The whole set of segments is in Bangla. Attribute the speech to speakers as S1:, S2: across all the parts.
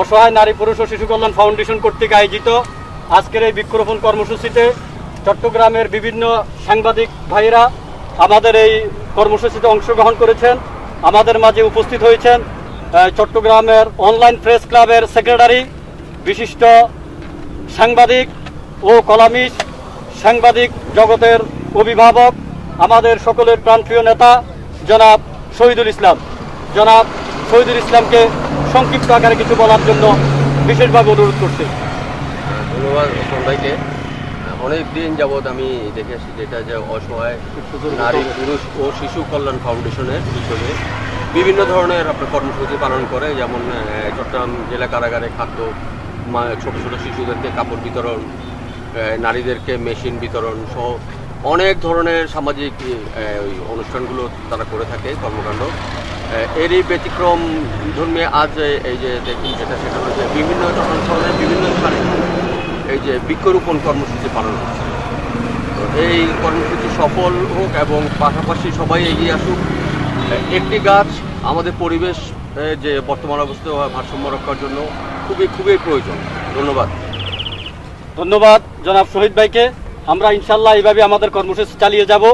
S1: অসহায় নারী, পুরুষ ও শিশু কল্যাণ ফাউন্ডেশন কর্তৃক আয়োজিত আজকের এই বৃক্ষরোপণ কর্মসূচিতে চট্টগ্রামের বিভিন্ন সাংবাদিক ভাইয়েরা আমাদের এই কর্মসূচিতে অংশগ্রহণ করেছেন। আমাদের মাঝে উপস্থিত হয়েছেন চট্টগ্রামের অনলাইন প্রেস ক্লাবের সেক্রেটারি, বিশিষ্ট সাংবাদিক ও কলামিস্ট সাংবাদিক জগতের অভিভাবক, আমাদের সকলের প্রাণপ্রিয় নেতা, জনাব শহীদুল ইসলাম। জনাব শহীদুল ইসলামকে সংক্ষিপ্ত আকারে কিছু বলার জন্য বিশেষভাবে অনুরোধ করছি।
S2: ধন্যবাদ ভাইকে। অনেক দিন যাবৎ আমি দেখে আসছি যেটা যে অসহায় নারী পুরুষ ও শিশু কল্যাণ ফাউন্ডেশনের হিসেবে বিভিন্ন ধরনের আপনার কর্মসূচি পালন করে যেমন চট্টগ্রাম জেলা কারাগারে খাদ্য ছোট ছোট শিশুদেরকে কাপড় বিতরণ নারীদেরকে মেশিন বিতরণ সহ অনেক ধরনের সামাজিক অনুষ্ঠানগুলো তারা করে থাকে কর্মকাণ্ড। এরই ব্যতিক্রম ধর্মে আজ এই যে দেখুন যেটা, সেটা হচ্ছে বিভিন্ন চট্টগ্রাম শহরের বিভিন্ন স্থানে এই যে বৃক্ষরোপণ কর্মসূচি পালন হচ্ছে। তো এই কর্মসূচি সফল হোক এবং পাশাপাশি সবাই এগিয়ে আসুক। একটি গাছ আমাদের পরিবেশ যে বর্তমান অবস্থা ভারসাম্য রক্ষার জন্য খুবই খুবই প্রয়োজন। ধন্যবাদ।
S1: ধন্যবাদ জনাব শহীদ ভাইকে। আমরা ইনশাল্লাহ এইভাবে আমাদের কর্মসূচি চালিয়ে যাব।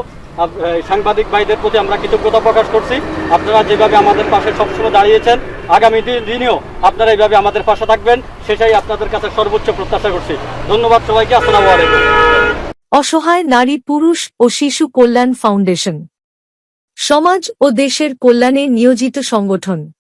S1: সাংবাদিক ভাইদের প্রতি আমরা কৃতজ্ঞতা প্রকাশ করছি। আপনারা যেভাবে আমাদের পাশে সবসময় দাঁড়িয়েছেন, আগামী দিন- দিনেও আপনারা এইভাবে আমাদের পাশে থাকবেন, সেটাই আপনাদের কাছে সর্বোচ্চ প্রত্যাশা করছি। ধন্যবাদ সবাইকে, আসসালামু আলাইকুম।
S3: অসহায় নারী, পুরুষ ও শিশু কল্যাণ ফাউন্ডেশন। সমাজ ও দেশের কল্যাণে নিয়োজিত সংগঠন।